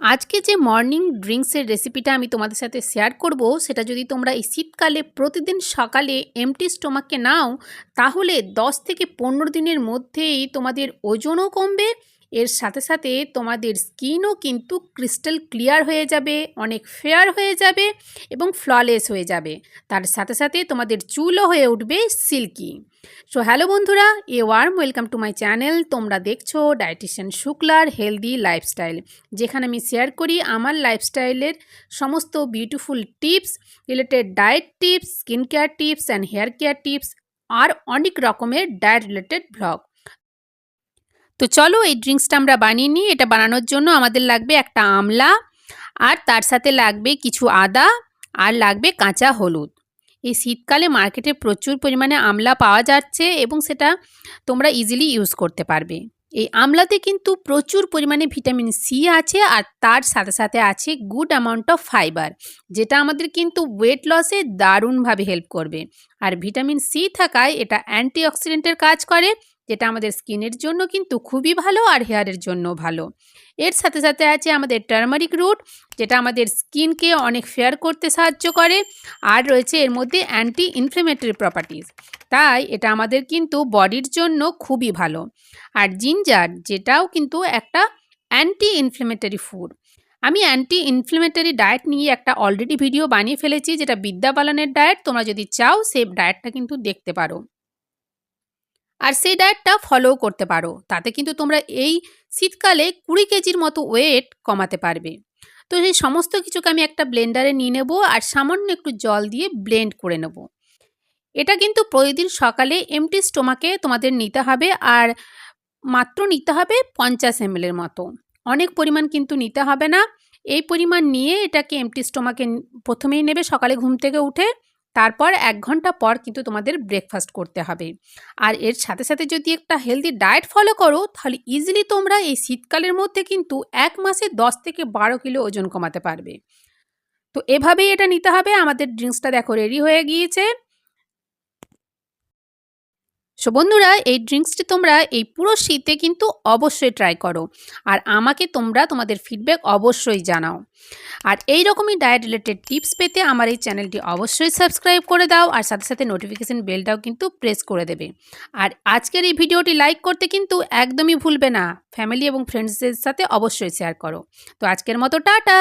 আজকে যে মর্নিং ড্রিঙ্কসের রেসিপিটা আমি তোমাদের সাথে শেয়ার করব, সেটা যদি তোমরা এই শীতকালে প্রতিদিন সকালে এমটি স্টোমাকে নাও, তাহলে 10 থেকে পনেরো দিনের মধ্যেই তোমাদের ওজনও কমবে এর সাথে সাথে তোমাদের স্কিনও কিন্তু ক্রিস্টাল ক্লিয়ার হয়ে যাবে, অনেক ফেয়ার হয়ে যাবে এবং ফ্ললেস হয়ে যাবে। তার সাথে সাথে তোমাদের চুলও হয়ে উঠবে সিল্কি সো হ্যালো বন্ধুরা, a warm welcome to my channel তোমরা দেখছ ডায়েটিশিয়ান শুক্লার হেলদি লাইফস্টাইল যেখানে আমি শেয়ার করি আমার লাইফস্টাইলের সমস্ত beautiful tips related diet tips skin care tips and hair care tips আর অনেক রকমের ডায়েট রিলেটেড ব্লগ তো চলো এই ড্রিঙ্কসটা আমরা বানিয়ে নিই। এটা বানানোর জন্য আমাদের লাগবে একটা আমলা, আর তার সাথে লাগবে কিছু আদা, আর লাগবে কাঁচা হলুদ। এই শীতকালে মার্কেটে প্রচুর পরিমাণে আমলা পাওয়া যাচ্ছে এবং সেটা তোমরা ইজিলি ইউজ করতে পারবে। এই আমলাতে কিন্তু প্রচুর পরিমাণে ভিটামিন সি আছে, আর তার সাথে সাথে আছে গুড অ্যামাউন্ট অফ ফাইবার যেটা আমাদের কিন্তু ওয়েট লসে দারুণভাবে হেল্প করবে। আর ভিটামিন সি থাকায় এটা অ্যান্টিঅক্সিডেন্টের কাজ করে যেটা আমাদের স্কিনের জন্য কিন্তু খুবই ভালো আর হেয়ারের জন্য ভালো। এর সাথে সাথে আছে আমাদের টার্মারিক রুট যেটা আমাদের স্কিনকে অনেক ফেয়ার করতে সাহায্য করে। আর রয়েছে এর মধ্যে অ্যান্টি ইনফ্লেমেটরি প্রপার্টিজ তাই এটা আমাদের কিন্তু বডির জন্য খুবই ভালো। আর জিঞ্জার যেটাও কিন্তু একটা অ্যান্টি ইনফ্লেমেটরি ফুড আমি অ্যান্টি ইনফ্লেমেটরি ডায়েট নিয়ে একটা অলরেডি ভিডিও বানিয়ে ফেলেছি, যেটা বিদ্যা বালানের ডায়েট তোমরা যদি চাও সেই ডায়েটটা কিন্তু দেখতে পারো। আর সেই ডায়েটটা ফলো করতে পারো। তাতে কিন্তু তোমরা এই শীতকালে কুড়ি কেজির মতো ওয়েট কমাতে পারবে। তো সেই সমস্ত কিছুকে আমি একটা ব্লেন্ডারে নিয়ে নেব আর সামান্য একটু জল দিয়ে ব্লেন্ড করে নেব। এটা কিন্তু প্রতিদিন সকালে এমটি স্টোমাকে তোমাদের নিতে হবে আর মাত্র নিতে হবে পঞ্চাশ এম এমএলের মতো। অনেক পরিমাণ কিন্তু নিতে হবে না। এই পরিমাণ নিয়ে এটাকে এমটি স্টোমাকে প্রথমেই নেবে সকালে ঘুম থেকে উঠে। তারপর এক ঘণ্টা পর কিন্তু তোমাদের ব্রেকফাস্ট করতে হবে। আর এর সাথে সাথে যদি একটা হেলদি ডায়েট ফলো করো, তাহলে ইজিলি তোমরা এই শীতকালের মধ্যে কিন্তু এক মাসে দশ থেকে বারো কিলো ওজন কমাতে পারবে। তো এভাবেই এটা নিতে হবে। আমাদের ড্রিঙ্কসটা দেখো রেডি হয়ে গিয়েছে। সো বন্ধুরা, এই ড্রিঙ্কসটি তোমরা এই পুরো শীতে কিন্তু অবশ্যই ট্রাই করো। আর আমাকে তোমরা তোমাদের ফিডব্যাক অবশ্যই জানাও। আর এই রকমই ডায়েট রিলেটেড টিপস পেতে আমার এই চ্যানেলটি অবশ্যই সাবস্ক্রাইব করে দাও আর সাথে সাথে নোটিফিকেশান বেলটাও কিন্তু প্রেস করে দেবে। আর আজকের এই ভিডিওটি লাইক করতে কিন্তু একদমই ভুলবে না। ফ্যামিলি এবং ফ্রেন্ডসদের সাথে অবশ্যই শেয়ার করো। তো আজকের মতো টাটা!